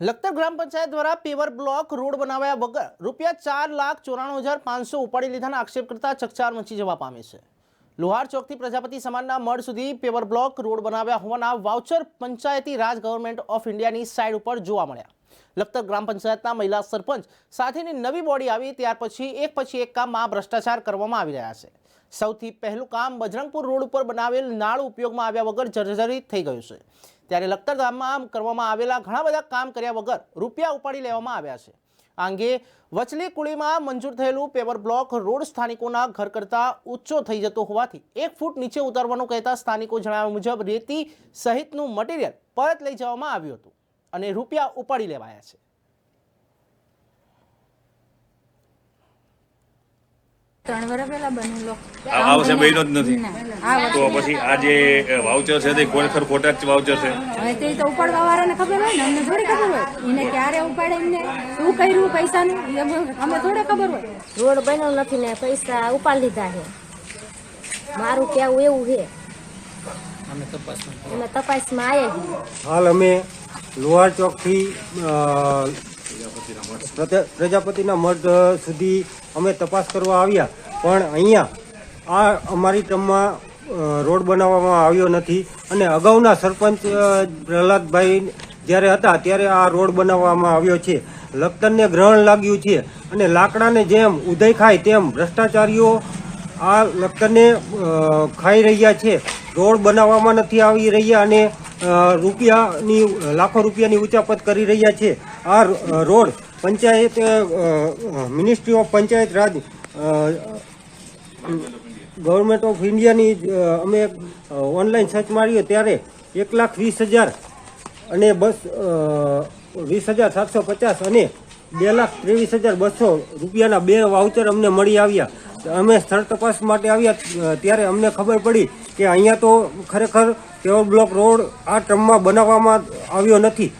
લખતર ગ્રામ પંચાયત દ્વારા paver block road બનાવ્યા વગર રૂપિયા ચાર લાખ ચોરાણું હજાર પાંચસો ઉપાડી લીધાના આક્ષેપ કરતા ચકચાર મચી જવા પામે છે. લોહાર ચોકથી પ્રજાપતિ સમાનના મઢ સુધી પેવર બ્લોક રોડ બનાવ્યા હોવાના voucher Panchayati Raj government of ઇન્ડિયાની સાઇડ ઉપર જોવા મળ્યા. લખતર ગ્રામ પંચાયતના મહિલા સરપંચ સાથેની નવી બોડી આવી ત્યાર પછી એક પછી એક કામમાં ભ્રષ્ટાચાર કરવામાં આવી રહ્યા છે. સૌથી પહેલું કામ બજરંગપુર રોડ ઉપર બનાવેલ નાળ ઉપયોગમાં આવ્યા વગર જર્જરિત થઈ ગયું છે. ત્યારે લખતર ગામમાં કરવામાં આવેલા ઘણા બધા કામ કર્યા વગર રૂપિયા ઉપાડી લેવામાં આવ્યા છે. આ અંગે વચલી કુળીમાં મંજૂર થયેલું પેવર બ્લોક રોડ સ્થાનિકોના ઘર કરતાં ઊંચો થઈ જતો હોવાથી એક ફૂટ નીચે ઉતારવાનું કહેતા સ્થાનિકો જણાવ્યા મુજબ રેતી સહિતનું મટીરિયલ પરત લઈ જવામાં આવ્યું હતું અને રૂપિયા ઉપાડી લેવાયા છે. ત્રણ વર્ષ પહેલા બનેલો. આ આ વર્ષે બન્યો જ નથી. તો પછી આ જે વાઉચર છે તે ખરેખર ખોટા જ વાઉચર છે. હવે તે તો ઉપાડવા વાળાને ખબર હોય ને અમને થોડી ખબર હોય. એને ક્યારે ઉપાડે એમને? શું કર્યું પૈસાનું? એ બ- ખબર હોય. રોડ બન્યો નથી ને પૈસા ઉપાડ લીધા છે. મારું કેવું એવું છે. અમે તપાસમાં આવ્યા છીએ. હાલ અમે લોહાર ચોકથી પ્રજાપતિના મઢ સુધી. અમે તપાસ કરવા આવ્યા. પણ અહીંયા આ અમારી ટર્મમાં રોડ બનાવવામાં આવ્યો નથી. અને અગાઉના સરપંચ પ્રહલાદભાઈ જ્યારે હતા, ત્યારે આ રોડ બનાવવામાં આવ્યો છે. લખતરને ગ્રહણ લાગ્યું છે. અને લાકડાને જેમ ઉદય ખાય, તેમ ભ્રષ્ટાચારીઓ આ લખતરને ખાઈ રહ્યા છે. રોડ બનાવવામાં નથી આવી રહ્યા અને રૂપિયાની લાખો રૂપિયાની ઉચાપત કરી રહ્યા છે. આ road Panchayat ministry of Panchayat Raj government of ઇન્ડિયાની અમે ઓનલાઈન સર્ચ માર્યો ત્યારે એક લાખ વીસ હજાર અને બસ વીસ હજાર સાતસો પચાસ અને બે લાખ ત્રેવીસ હજાર બસો રૂપિયાના બે વાઉચર અમને મળી આવ્યા. અમે સ્થળ તપાસ માટે આવ્યા. ત્યારે અમને ખબર પડી કે અહીંયા તો ખરેખર કેવો બ્લોક રોડ આ ટર્મમાં બનાવવામાં આવ્યો નથી.